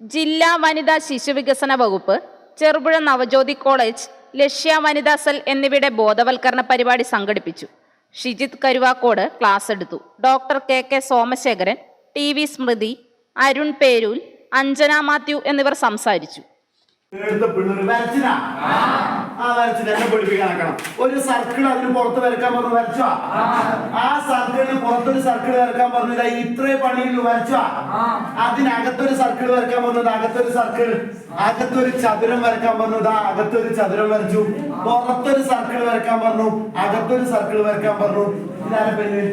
ജില്ലാ വനിതാ ശിശുവികസന വകുപ്പ് ചെറുപുഴ നവജ്യോതി കോളേജ് ലക്ഷ്യ വനിതാ സെൽ എന്നിവയുടെ ബോധവൽക്കരണ പരിപാടി സംഘടിപ്പിച്ചു. ഷിജിത് കരുവാക്കോട് ക്ലാസ് എടുത്തു. Doctor K K Somashekharan T V Smrithi Arun Perool Anjana Mathew എന്നിവർ സംസാരിച്ചു. ഒരു സർക്കിൾ അതിന് പുറത്ത് വരക്കാൻ പറഞ്ഞു വരച്ചോ? ആ സർക്കിളിന് പുറത്തൊരു സർക്കിൾ വരക്കാൻ പറഞ്ഞത് ഇത്രേ പണിയിൽ വരച്ച. അതിനകത്തൊരു സർക്കിൾ വരക്കാൻ പറഞ്ഞത് അകത്തൊരു സർക്കിൾ അകത്തൊരു ചതുരം വരക്കാൻ പറഞ്ഞത് അകത്തൊരു ചതുരം വരച്ചു. പുറത്തൊരു സർക്കിൾ വരക്കാൻ പറഞ്ഞു. അകത്തൊരു സർക്കിൾ വരക്കാൻ പറഞ്ഞു. ഇതാരെ പെണ്ണ്